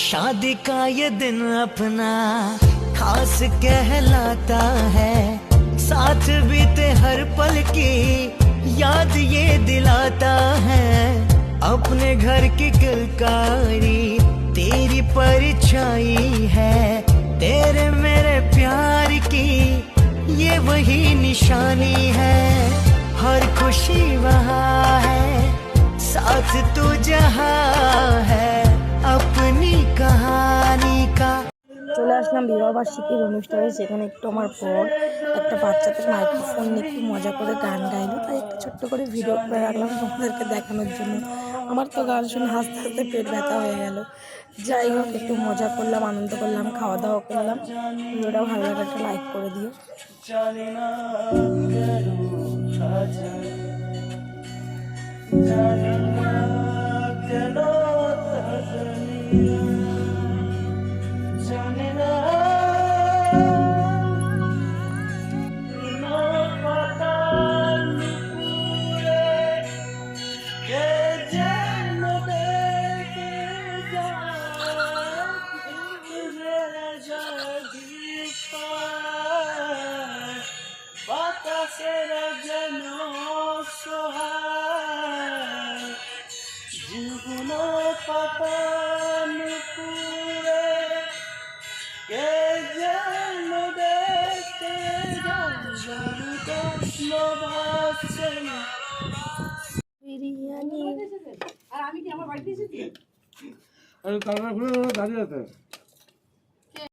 शादी का ये दिन अपना खास कहलाता है साथ बीते हर पल की याद ये दिलाता है अपने घर की कलकारी तेरी परछाई है तेरे मेरे प्यार की ये वही निशानी है हर खुशी वहाँ है साथ तू जहाँ है अपनी আসলাম বার্ষিকীর অনুষ্ঠানে সেখানে একটু আমার পর একটা বাচ্চাদের মাইক্রোফোন নিয়ে একটু মজা করে গান গাইলো তাই একটা ছোট্ট করে ভিডিও করে রাখলাম তোমাদেরকে দেখানোর জন্য আমার তো গান শুনে হাসতে হাসতে পেট ব্যথা হয়ে গেল যাই হোক একটু মজা করলাম আনন্দ করলাম খাওয়া দাওয়া করলাম ভিডিওটা ভালো লাগে একটা লাইক করে দিও দাসেরা যেন সোহায় জীবন পাতা নুপুরে কে যেন দেখতে বিরিয়ানি আর আমি কি আমার বাড়িতে এসেছি আরে তারপরে দাঁড়িয়ে আছে